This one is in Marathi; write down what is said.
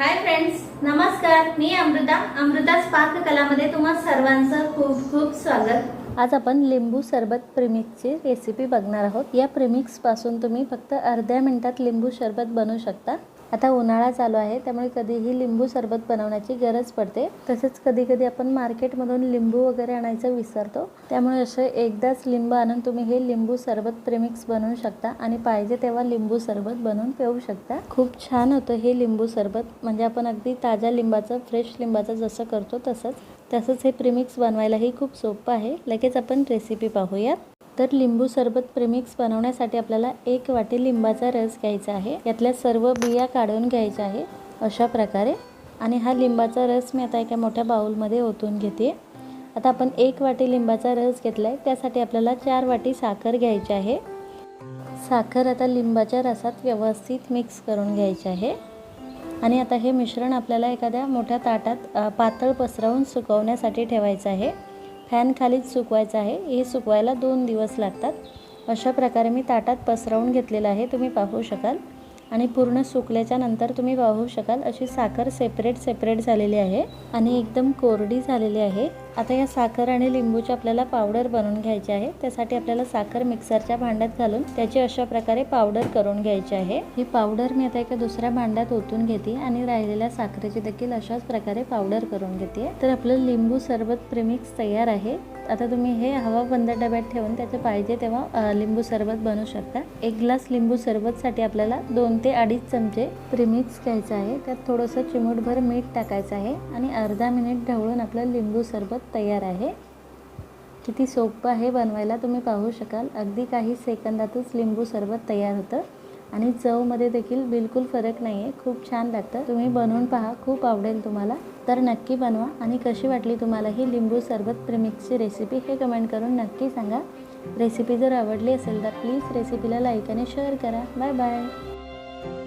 हाय फ्रेंड्स नमस्कार. मी अमृता. अमृताच पाककलामध्ये तुम्हा सर्वांचं खूप खूप स्वागत. आज आपण लिंबू सरबत प्रिमिक्सची रेसिपी बघणार आहोत. या प्रिमिक्सपासून तुम्ही फक्त अर्ध्या मिनिटात लिंबू सरबत बनवू शकता. आता उन्हाळा चालू आहे त्यामुळे कधीही लिंबू सरबत बनवण्याची गरज पडते. तसेच कधी कधी आपण मार्केटमधून लिंबू वगैरे आणायचं विसरतो. त्यामुळे असं एकदाच लिंबू आणून तुम्ही हे लिंबू सरबत प्रेमिक्स बनवू शकता आणि पाहिजे तेव्हा लिंबू सरबत बनवून पिऊ शकता. खूप छान होतं हे लिंबू सरबत. म्हणजे आपण अगदी ताज्या लिंबाचं फ्रेश लिंबाचं जसं करतो तसंच तसंच हे प्रिमिक्स बनवायलाही खूप सोपं आहे. लगेच आपण रेसिपी पाहूयात. तर लिंबू सरबत प्रेमिक्स बनवण्यासाठी आपल्याला एक वाटी लिंबाचा रस घ्यायचा आहे. यातल्या सर्व बिया काढून घ्यायच्या आहे अशा प्रकारे. आणि हा लिंबाचा रस मी आता एका मोठ्या बाऊलमध्ये ओतून घेते. आता आपण एक वाटी लिंबाचा रस घेतला आहे त्यासाठी आपल्याला चार वाटी साखर घ्यायची आहे. साखर आता लिंबाच्या रसात व्यवस्थित मिक्स करून घ्यायची आहे. आणि आता हे मिश्रण आपल्याला एखाद्या मोठ्या ताटात पातळ पसरवून सुकवण्यासाठी ठेवायचं आहे. फॅन खालीच सुकवायचं आहे. हे सुकवायला दोन दिवस लागतात. अशा प्रकारे मी ताटात पसरवून घेतलेलं आहे. तुम्ही पाहू शकाल. आणि पूर्ण सुकल्याच्या नंतर तुम्ही पाहू शकाल अशी साखर सेपरेट सेपरेट झालेली आहे. आणि एकदम कोरडी झालेली आहे. आता या साखर आणि लिंबूची आपल्याला पावडर बनवून घ्यायची आहे. त्यासाठी आपल्याला साखर मिक्सरच्या भांड्यात घालून त्याची अशा प्रकारे पावडर करून घ्यायची आहे. ही पावडर मी आता एका दुसऱ्या भांड्यात ओतून घेते आणि राहिलेल्या साखरेची देखील अशाच प्रकारे पावडर करून घेते. तर आपलं लिंबू सरबत प्रेमिक्स तयार आहे. आता तुम्ही हे हवा बंद डब्यात ठेवून त्याचं पाहिजे तेव्हा लिंबू सरबत बनवू शकता. एक ग्लास लिंबू सरबतसाठी आपल्याला दोन ते अडीच चमचे प्रिमिक्स घ्यायचं आहे. त्यात थोडंसं चिमूटभर मीठ टाकायचं आहे आणि अर्धा मिनिट ढवळून आपलं लिंबू सरबत तयार आहे. किती सोपं आहे बनवायला तुम्ही पाहू शकाल. अगदी काही सेकंदातच लिंबू सरबत तयार होतं. आणि चवमध्ये देखील बिलकुल फरक नाही आहे खूप छान लागतं. तुम्ही बनवून पहा. खूप आवडेल तुम्हाला. तर नक्की बनवा. आणि कशी वाटली तुम्हाला ही लिंबू सरबत प्रिमिक्सची रेसिपी हे कमेंट करून नक्की सांगा. रेसिपी जर आवडली असेल तर प्लीज रेसिपीला लाईक आणि शेअर करा. Bye bye